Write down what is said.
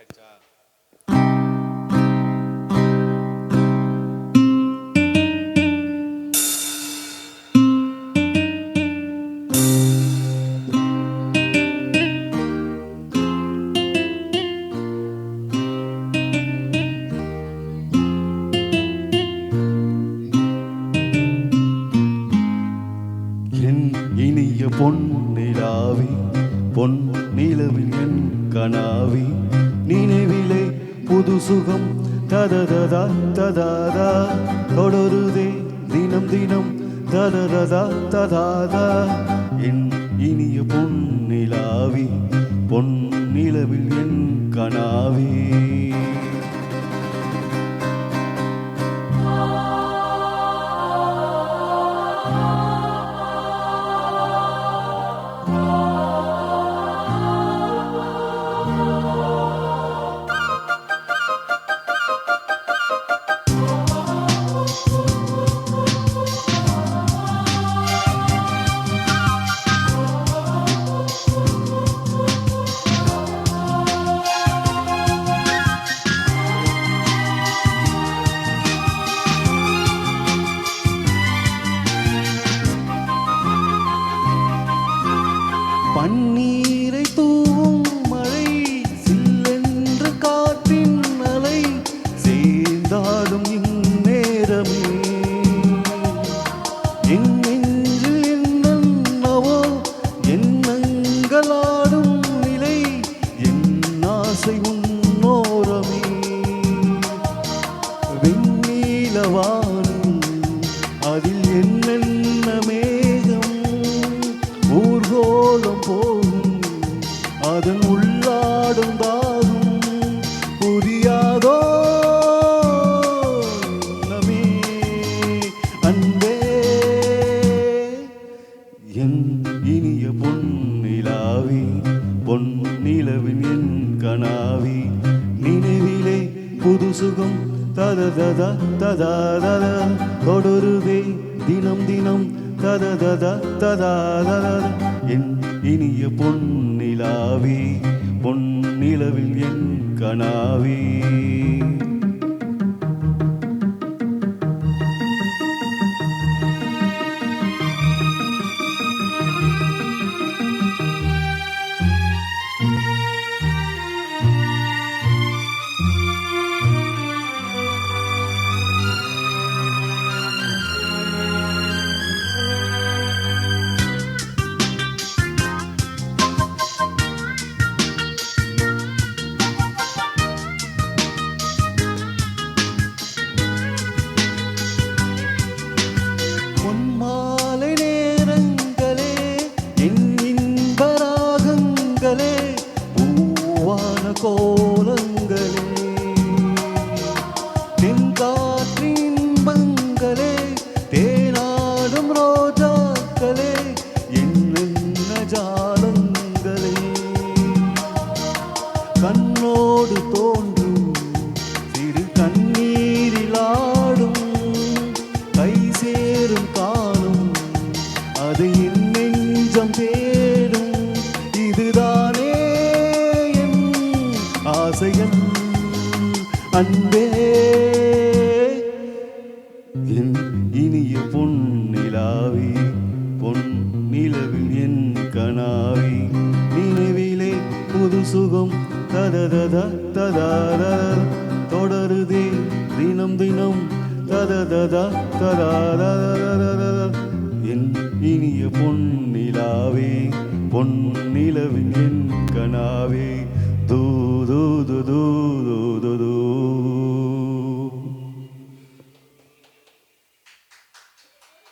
ஆயிடுச்சா என் இனிய பொன்னிலாவி பொன் நிலவில் என் கனாவி சுகம். ததததா ததாதா. தொடருதே தினம் தினம். ததததா ததாதா. என் இனிய பொன்னிலாவி பொன்னிலவில் என் கனாவே. ஆசை உன்னோரமே. வெண்ணீலவானும் அதில் என்னென்ன மேகம் ஊர்கோலம் போகும் அதன் உள்ளாடும் தாகும் புரியாதோ? எண்ணமே அன்பே. என் இனிய பொன்னிலாவே பொன் நிலவின் என் கனாவி நினைவிலே புது சுகம் தததத ததாதத தொடருதே தினம் தினம் தததத ததாதத என் இனிய பொன்னிலாவி பொன் நிலவில் என் கனாவி Oh. அன்பே என் இனிய பொன்னிலாவி பொன் நிலவில் என் கனாவி நினைவிலே புது சுகம் தததத ததார. தொடருதே தினம் தினம் தததத ததார. என் இனிய பொன்னிலாவே பொன் நிலவின் என் கனாவே